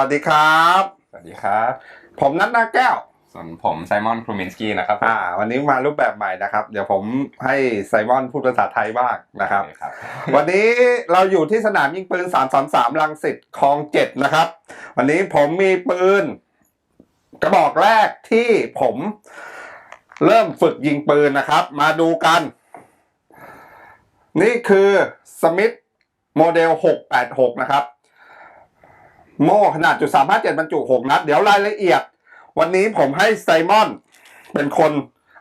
สวัสดีครับ สวัสดีครับ ผมนัทนาแก้ว ส่วนผมไซมอนครูมินสกี้นะครับ อ่า วันนี้มารูปแบบใหม่นะครับ เดี๋ยวผมให้ไซมอนพูดภาษาไทยบ้างนะครับโอเครับ วันนี้เราอยู่ที่สนามยิงปืน 333 ลังสิตคลองเจ็ดนะครับ วันนี้ผมมีปืน กระบอกแรกที่ผมเริ่มฝึกยิงปืนนะครับ มาดูกัน นี่คือสมิธโมเดล 686 นะครับ โม่ขนาดจุด357บรรจุ6นัด เดี๋ยวรายละเอียด วันนี้ผมให้ไซมอน เป็นคน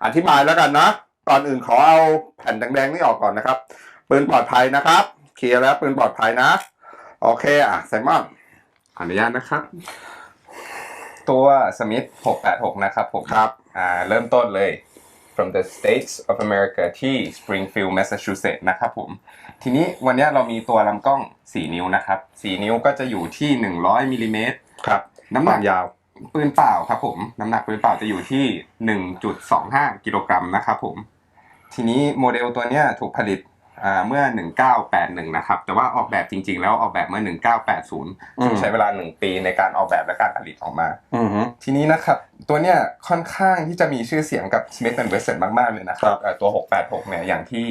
อธิบายแล้วกันนะก่อนอื่นขอเอาแผ่นแดงๆนี่ออกก่อนนะครับปืนปลอดภัยนะครับเคลียร์แล้วปืนปลอดภัยนะ โอเคอะไซมอนขออนุญาตนะครับ ตัวสมิธ686 นะครับผมครับอ่าเริ่มต้นเลย from the States of America ที่ Springfield Massachusetts นะครับผม ทีนี้วันนี้เรามีตัวลำกล้อง 4 นิ้วนะครับ 4 นิ้วก็จะอยู่ที่ 100มิลลิเมตรครับ น้ำคหนัวากมยาว ปืนเปล่าครับผม น้ำหนักปืนเปล่าจะอยู่ที่ 1.25 กิโลกรัมนะครับผม ทีนี้โมเดลตัวเนี้ยถูกผลิตอ่า เมื่อ 1981 นะครับ แต่ว่าออกแบบจริง ๆ แล้วออกแบบเมื่อ 1980 ซึ่งใช้เวลา 1 ปีในการออกแบบและการผลิตออกมาอือฮึทีนี้นะครับตัวเนี้ยค่อนข้างที่จะมีชื่อเสียงกับ Smith Wesson มาก ๆ เลยนะคครัรับบเอ่อตัว 686 เนี่ยอย่างที่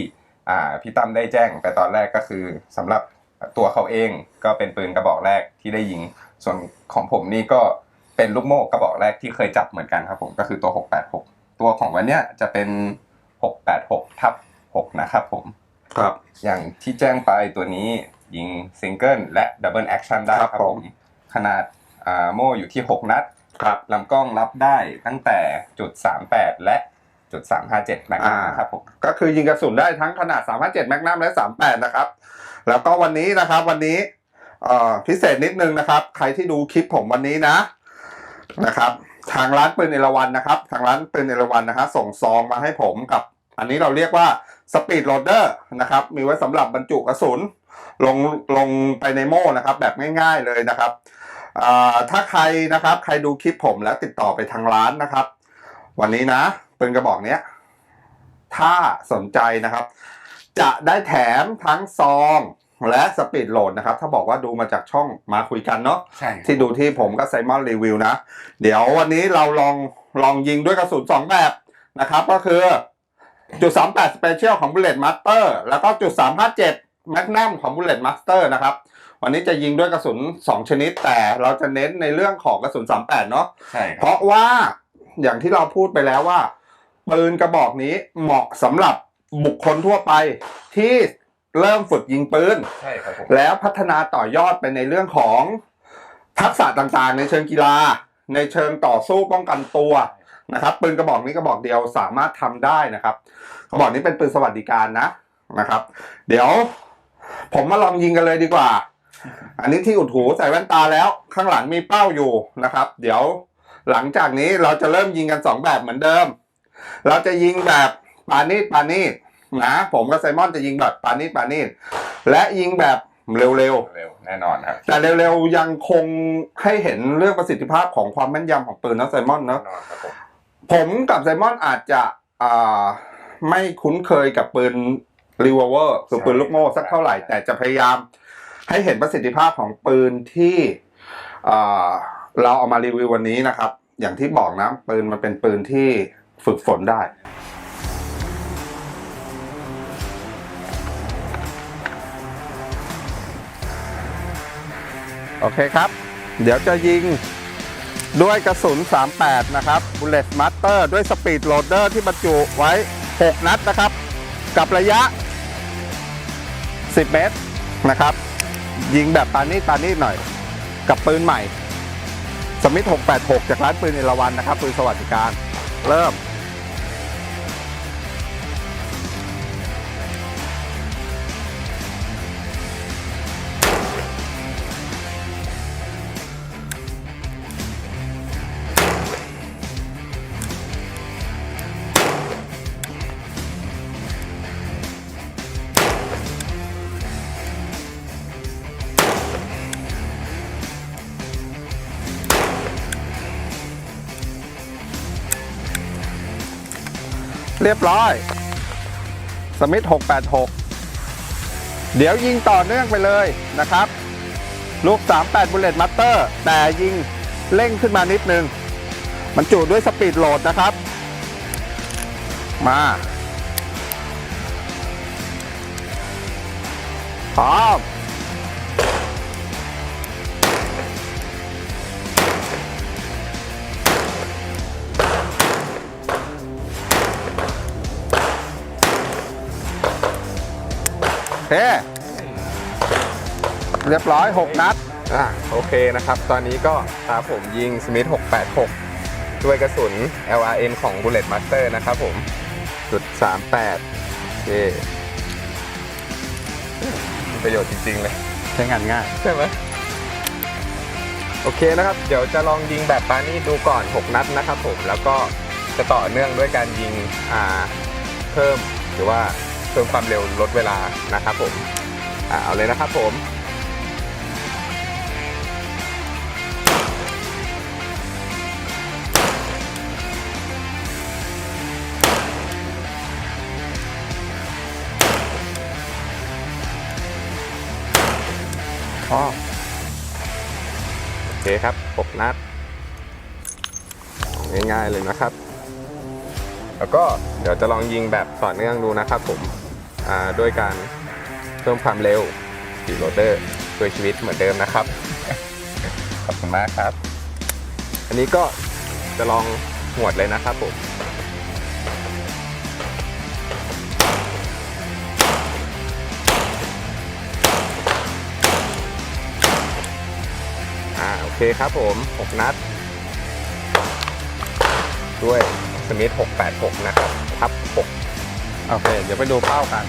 อ่าพี่ตั้มได้แจ้งไปตอนแรกก็คือสำหรับตัวเขาเองก็เป็นปืนกระบอกแรกที่ได้ยิง ส่วนของผมนี่ก็เป็นลูกโม่กระบอกแรกที่เคยจับเหมือนกันครับผมก็คือตัว 686 ตัวของวันเนี้ยจะเป็น 686ทับ6นะครับผม ครับ อย่างที่แจ้งไปตัวนี้ยิงซิงเกิลและดับเบิลแอคชั่นได้ครับครับผผมม ขนาดอ่าโม่อยู่ที่ 6 นัดครับ ลำกล้องรับได้ตั้งแต่จุด38 และจุด357แม็กอ่านะครับผมก็คือยิงกระสุนได้ทั้งขนาด 357แมกนัมและ 38 นะครับ แล้วก็วันนี้นะครับวันนี้เอ่อพิเศษนิดนึงนะครับ ใครที่ดูคลิปผมวันนี้นะนะครับ ทางร้านปืนเอราวันนะครับ ทางร้านปืนเอราวันนะฮะส่งซองมาให้ผมกับ อันนี้เราเรียกว่า สปีดโหลดเดอร์นะครับ มีไว้สำหรับบรรจุกระสุนลงลงไปในโม่นะครับ แบบง่ายๆเลยนะครับอ่าถ้าใครนะครับใครดูคลิปผมแล้วติดต่อไปทางร้านนะครับ วันนี้นะปืนกระบอกเนี้ยถ้าสนใจนะครับ จะได้แถมทั้งซองและสปีดโหลดนะครับ ถ้าบอกว่าดูมาจากช่องมาคุยกันเนาะใช่ที่ดูที่ผมกับไซมอนรีวิวนะ เดี๋ยววันนี้เราลองลองยิงด้วยกระสุนสองแบบนะครับ ก็คือ จุด38 Special ของ Bullet Master แล้วก็จุด357 Magnum ของ Bullet Master นะครับ วันนี้จะยิงด้วยกระสุน 2 ชนิด แต่เราจะเน้นในเรื่องของกระสุน 38 เนาะใช่คเพรับราะว่าอย่างที่เราพูดไปแล้วว่าปืนกระบอกนี้เหมาะสำหรับบุคคลทั่วไปที่เริ่มฝึกยิงปืน ใช่ครับผมแล้วพัฒนาต่อยอดไปในเรื่องของทักษะต่างๆ ในเชิงกีฬา ในเชิงต่อสู้ป้องกันตัว นะครับปืนกระบอกนี้กระบอกเดียวสามารถทำได้นะครับกระบอกนี้เป็นปืนสวัสดิการนะนะครับ เดี๋ยว ผมมาลองยิงกันเลยดีกว่า อันนี้ที่อุดหูใส่แว่นตาแล้ว ข้างหลังมีเป้าอยู่นะครับ เดี๋ยวหลังจากนี้เราจะเริ่มยิงกันสองแบบเหมือนเดิม เราจะยิงแบบปานีดปานีดนะผมกับไซมอนจะยิงแบบปานีดปานีดและยิงแบบเร็วๆเร็วแน่นอนครับแต่เร็วๆยังคงให้เห็นเรื่องประสิทธิภาพของความแม่นยำของปืนนะไซมอนแน่เนาะนอนครับ ผมผมกับไซมอนอาจจะอ่าไม่คุ้นเคยกับปืนรีวอลเวอร์คือปืนลูกโม่สักเท่าไหร่ แต่จะพยายามให้เห็นประสิทธิภาพของปืนที่อ่าเราเอามารีวิววันนี้นะครับ อย่างที่บอกนะ ปืนมันเป็นปืนที่ฝึกฝนได้โอเคครับ เดี๋ยวจะยิง ด้วยกระสุน 38 นะครับบุลเลตมัตเตอร์ด้วยสปีดโหลดเดอร์ที่บรรจุไว้ 6 นัดนะครับ กับระยะ 10 เมตรนะครับ ยิงแบบปานีตปานีตหน่อย กับปืนใหม่ สมิธ686 จากร้านปืนเอราวันนะครับ ปืนสวัสดิการ เริ่ม เรียบร้อย สมิธ686 เดี๋ยวยิงต่อเนื่องไปเลยนะครับ ลูก 38 Bullet Master แต่ยิงเร่งขึ้นมานิดนึง มันจุด้วยสปีดโหลดนะครับ มาพร้อม เค เรียบร้อย 6 นัด อ่าโอเคนะครับ ตอนนี้ก็ตาผมยิงสมิธ686 ด้วยกระสุน LRM ของ Bullet Master นะครับผมจุด38โอเคมีประโยชน์จริง ๆ เลย ใช้งานง่าย ใช่ไหมโอเคนะครับ เดี๋ยวจะลองยิงแบบปานี่ดูก่อน 6 นัดนะครับผมแล้วก็จะต่อเนื่องด้วยการยิงอ่าเพิ่มหรือว่าเพิ่มความเร็วลดเวลานะครับผมเอาเลยนะครับผมอ๋อโอเคครับ6นัด ง่ายๆเลยนะครับ แล้วก็เดี๋ยวจะลองยิงแบบต่อเนื่องดูนะครับผม ด้วยการเพิ่มความเร็วสีโรเดอร์ช่วยชีวิตเหมือนเดิมนะครับ ขอบคุณมากครับ อันนี้ก็จะลองหวดเลยนะครับผมอ่าโอเคครับผม 6 นัด ด้วยสมิธ686 นะครับ ทับ 6 โอเค เดี๋ยวไปดูเป้ากัน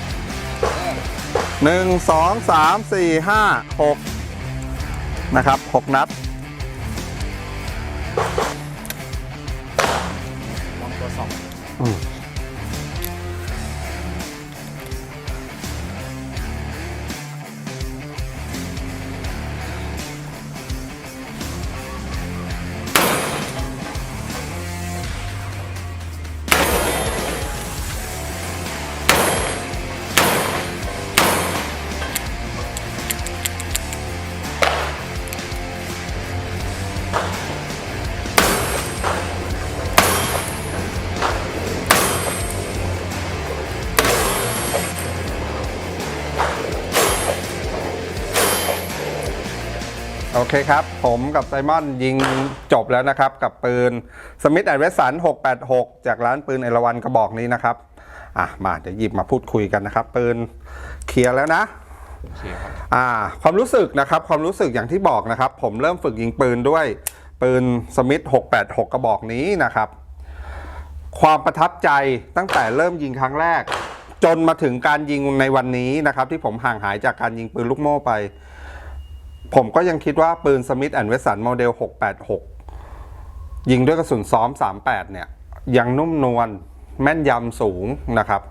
หนึ่งสองสามสี่ห้าหกนะครับหกนัดลองตัวสอง โอเคครับ ผมกับไซมอนยิงจบแล้วนะครับ กับปืนสมิธแอนเวสัน686 จากร้านปืนเอราวันกระบอกนี้นะครับ อะ มาเดี๋ยวหยิบมาพูดคุยกันนะครับ ปืนเคลียร์แล้วนะโอเคครับอ่า ความรู้สึกนะครับ ความรู้สึกอย่างที่บอกนะครับ ผมเริ่มฝึกยิงปืนด้วยปืนสมิธ686 กระบอกนี้นะครับ ความประทับใจตั้งแต่เริ่มยิงครั้งแรก จนมาถึงการยิงในวันนี้นะครับ ที่ผมห่างหายจากการยิงปืนลูกโม่ไป ผมก็ยังคิดว่าปืนสมิธแอนเวสันโมเดล 686 ยิงด้วยกระสุนซ้อม 38 เนี่ย ยังนุ่มนวลแม่นยำสูงนะครับ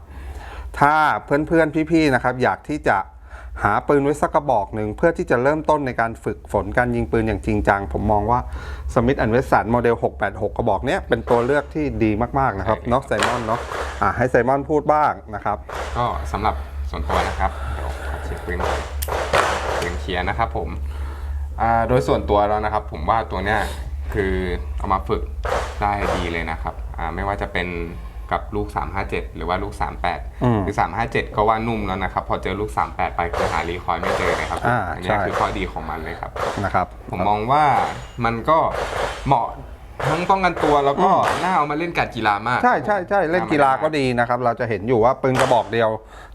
ถ้าเพื่อนๆ พี่ๆ นะครับ อยากที่จะหาปืนไว้สักกระบอกหนึ่ง เพื่อที่จะเริ่มต้นในการฝึกฝนการยิงปืนอย่างจริงจัง ผมมองว่า Smith Wesson โมเดล 686 กระบอกเนี้ยเป็นตัวเลือกที่ดีมากๆนะครับใช่เนาะไซมอนเนาะอะให้ไซมอนพูดบ้างนะครับ ก็สำหรับส่วนตัวนะครับเดี๋ยวขอเช็คปืนก่อนปืน เคลียร์นะครับผมอ่าโดยส่วนตัวแล้วนะครับ ผมว่าตัวเนี้ยคือเอามาฝึกได้ดีเลยนะครับอ่าไม่ว่าจะเป็นกับลูก 357 หรือว่าลูกอืม38 คือ 357 ก็ว่านุ่มแล้วนะครับ พอเจอลูก 38 ไปคือหารีคอยล์ไม่เจอเลยครับอ่าอันเนี้ยใช่คือข้อดีของมันเลยครับนะครับ ผมมองว่ามันก็เหมาะ ทั้งป้องกันตัวแล้วก็น่าเอามาเล่นการกีฬามาก ใช่ใช่ใช่เล่นกีฬาก็ดีนะครับ เราจะเห็นอยู่ว่าปืนกระบอกเดียว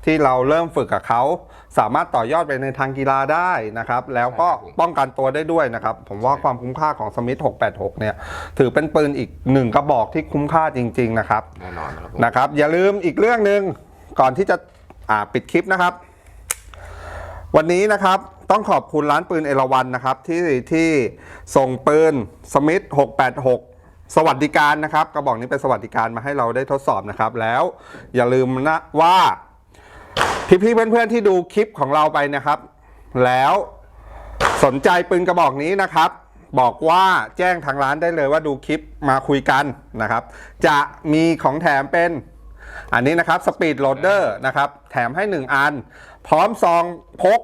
ที่เราเริ่มฝึกกับเขาสามารถต่อยอดไปในทางกีฬาได้นะครับ แล้วก็ใช่ครับผมป้องกันตัวได้ด้วยนะครับ ผมว่าใช่ความคุ้มค่าของสมิธ686 เนี่ย ถือเป็นปืนอีกหนึ่งกระบอกที่คุ้มค่าจริง ๆ นะครับแน่นอนครับผมนะครับ อย่าลืมอีกเรื่องหนึ่งก่อนที่จะอ่าปิดคลิปนะครับ วันนี้นะครับต้องขอบคุณร้านปืนเอราวันนะครับที่ที่ส่งปืนสมิธ686 สวัสดิการนะครับกระบอกนี้เป็นสวัสดิการมาให้เราได้ทดสอบนะครับแล้วอย่าลืมนะว่าพี่ๆเพื่อนๆที่ดูคลิปของเราไปนะครับ แล้วสนใจปืนกระบอกนี้นะครับ บอกว่าแจ้งทางร้านได้เลยว่าดูคลิปมาคุยกันนะครับ จะมีของแถมเป็น อันนี้นะครับสปีดโหลดเดอร์นะครับ แถมให้ 1 อัน พร้อมซองพก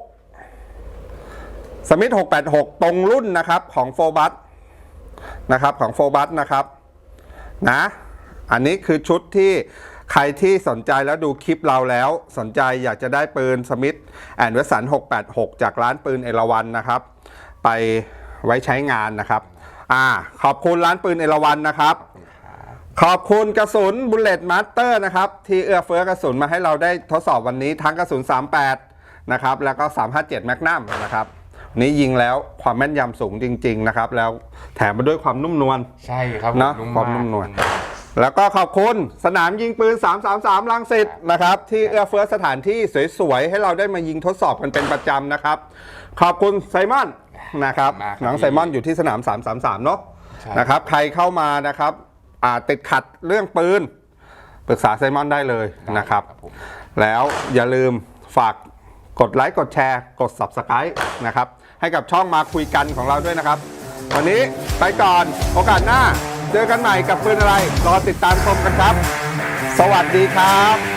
สมิธ686 ตรงรุ่นนะครับของโฟบัสนะครับของโฟบัสนะครับนะอันนี้คือชุดที่ใครที่สนใจแล้วดูคลิปเราแล้ว สนใจอยากจะได้ปืนสมิธแอนเวสัน686 จากร้านปืนเอราวันนะครับ ไปไว้ใช้งานนะครับ อ่าขอบคุณร้านปืนเอราวันนะครับ ขอบคุณกระสุนบุลเลตมาสเตอร์นะครับ ที่เอื้อเฟื้อกระสุนมาให้เราได้ทดสอบวันนี้ทั้งกระสุน 38 นะครับ แล้วก็ 357แมกนัมนะครับวันนี้ยิงแล้วความแม่นยำสูงจริง ๆ นะครับ แล้วแถมมาด้วยความนุ่มนวลใช่ครับเนอะความนุ่มนวลแล้วก็ขอบคุณสนามยิงปืน 333ลังสิตนะครับ ที่เอื้อเฟื้อสถานที่สวยๆ ให้เราได้มายิงทดสอบกันเป็นประจำนะครับ ขอบคุณไซมอนนะครับมากครับน้องไซมอนอยู่ที่สนาม 333 เนาะใช่นะครับ ใครเข้ามานะครับอ่า ติดขัดเรื่องปืนปรึกษาไซมอนได้เลยนะครับผมแล้วอย่าลืมฝากกดไลค์กดแชร์ กด Subscribe นะครับ ให้กับช่องมาคุยกันของเราด้วยนะครับ วันนี้ไปก่อนโอกาสหน้า เจอกันใหม่กับปืนอะไร รอติดตามชมกันครับ สวัสดีครับ